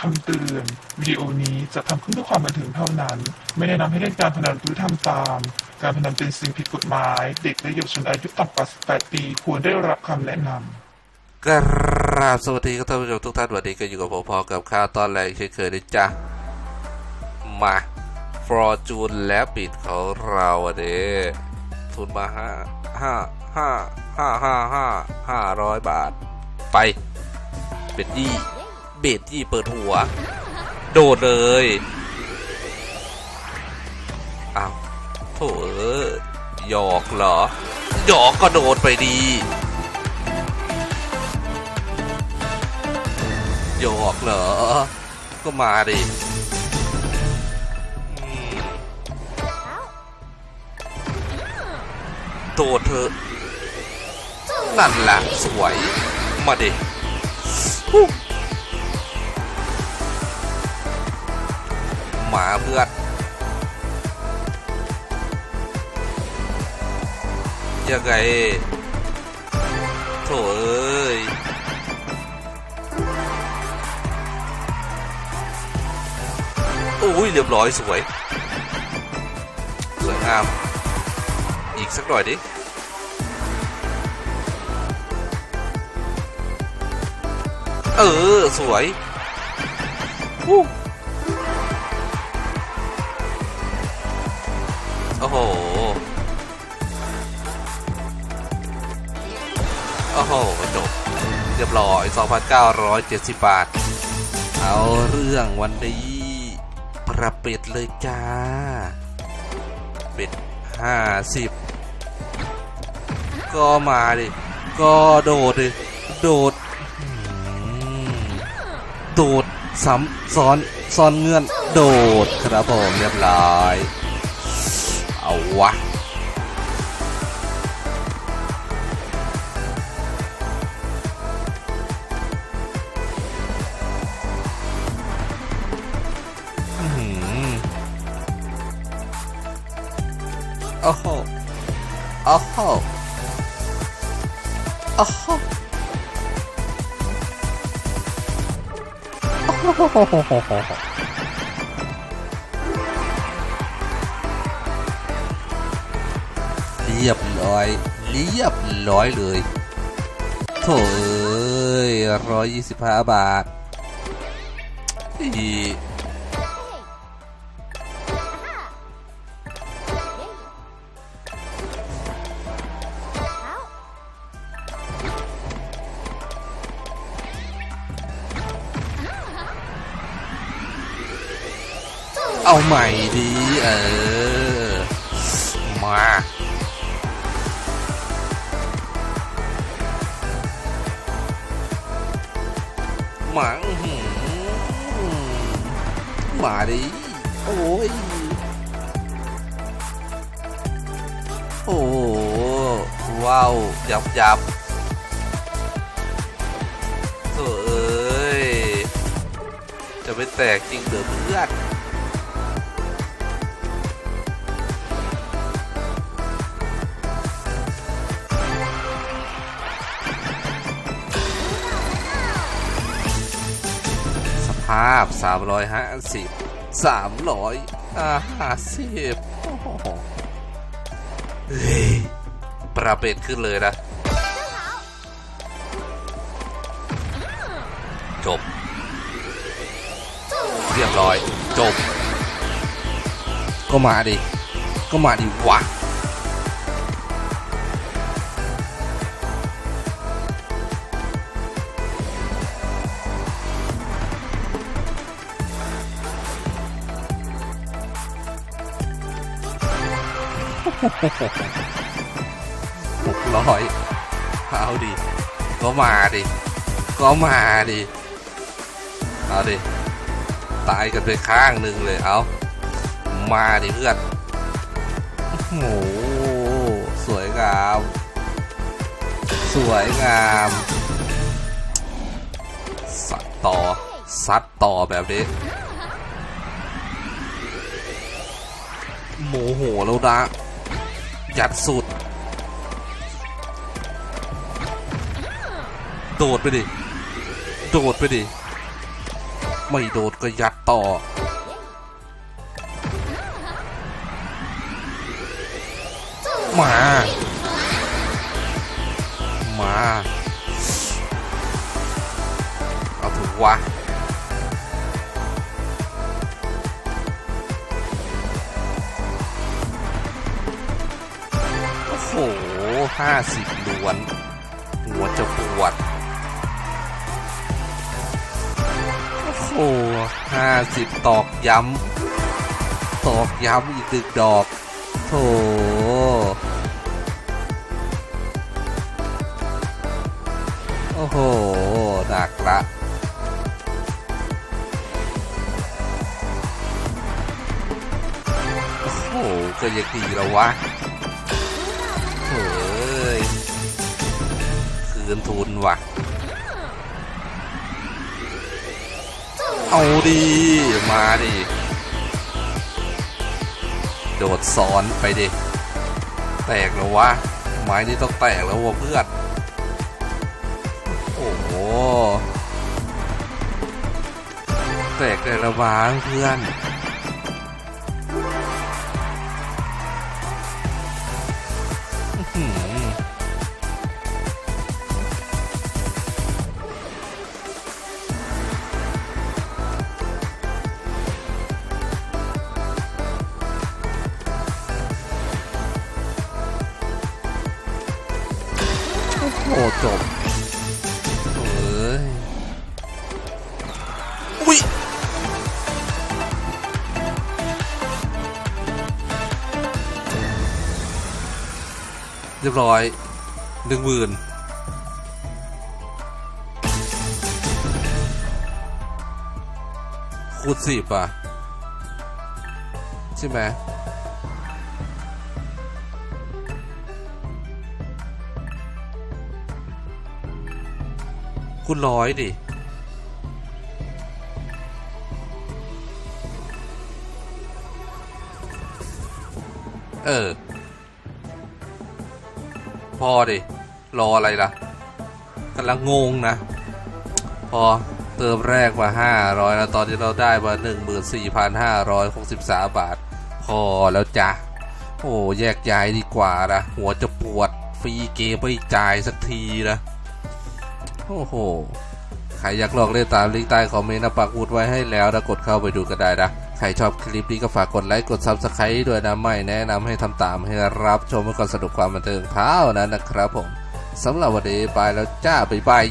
คำเตือน วิดีโอนี้จะทำขึ้นเพื่อความบันเทิงเท่านั้น ไม่แนะนำให้เล่นการพนันหรือทำตาม การพนันเป็นสิ่งผิดกฎหมาย เด็กและเยาวชนอายุต่ำกว่า 18 ปี ควรได้รับคำแนะนำกราบสวัสดีครับท่านผู้ชมทุกท่านวันนี้ก็อยู่กับผมพอกับข้าวตอนแรกเช่นเคยนะจ๊ะ มาฟอร์จูนและปิดของเราอันนี้ทุนมาห้าห้าห้าห้าห้าห้าห้าร้อยบาท ไปเบ็ดยี่ เบ็ดยี่เปิดหัว โดดเลย อ้าวโถเอ้ยหยอกเหรอ หยอกก็โดดไปดีหยอกเหรอ ก็มาดิโดดเถอะนั่นแหละสวย มาดิ ฮู้มาเพื่อนยังไงโถเอ้ยโอ้ยเรียบร้อยสวย สวยงาม อีกสักหน่อยดิเออ สวยวู้ โอ้โห โอ้โห จบ เรียบร้อย 2,970 บาท เอาเรื่องวันนี้ประเป็ดเลยจ้า เป็ดห้าสิบก็มาดิ ก็โดดดิ โดดโดดซ้ำซ้อน ซ้อนเงื่อน โดด ครับผม เรียบร้อย เอาวะอื้อหือโอ้โห โอ้โห โอ้โห รียบร้อย เรียบร้อยเลยโถ่เอ้ยร้อยยี่สิบห้าบาทอีเอาใหม่ดี เออ มา มามาดิโอ้ยโอ้ว้าวยับยับเอ้ยจะไม่แตกจริงเหรอเพื่อน ภาพ 350 350โอ้โหเฮ้ยประเป็ดขึ้นเลยนะ จบ เรียบร้อย จบ ก็มาดิ ก็มาดิวะ หกร้อยเอาดิ ก็มาดิ ก็มาดิ เอาดิ ตายกันไปข้างหนึ่งเลย เอา มาดิเพื่อนโอ้โหสวยงาม สวยงาม สัดต่อ ซัดต่อแบบนี้โมโหแล้วนะ ยัดสุด โดดไปดิ โดดไปดิ ไม่โดดก็ยัดต่อ มา มา เอาถูกวะ 50ล้วน หัวจะปวด โอ้โห50 ตอกย้ำ ตอกย้ำอีกดึกดอก โถโอ้โห หนักละโอ้โหก็ยังดีแล้ววะ คืนทุนว่ะ เอาดี มาดิ โดดซ้อนไปดิ แตกแล้ววะ ไม้นี่ต้องแตกแล้ววะเพื่อน โอ้โห แตกได้และบ้างเพื่อน จบเอ้ยอุ้ยเรียบร้อยหนึ่งหมื่นคูณสิบอะ ใช่ไหม คูณร้อยดิเออ พอดิ รออะไรล่ะกำลังงงนะ พอเติมแรกมา 500 แล้ว ตอนนี้เราได้มา 14,563 บาท พอแล้วจ้ะ โอ้ แยกย้ายดีกว่านะ หัวจะปวด ฟรีเกมไม่จ่ายสักทีนะ โอ้โห ใครอยากลองเล่นตามลิงก์ใต้คอมเมนต์นะปักอุดไว้ให้แล้วนะกดเข้าไปดูกันได้นะ ใครชอบคลิปนี้ก็ฝากกดไลค์กด Subscribe ด้วยนะไม่แนะนำให้ทำตามให้รับชมเพื่อความสนุกความบันเทิงเท่านั้นนะครับผมสำหรับวันนี้ไปแล้วจ้าบ๊ายบาย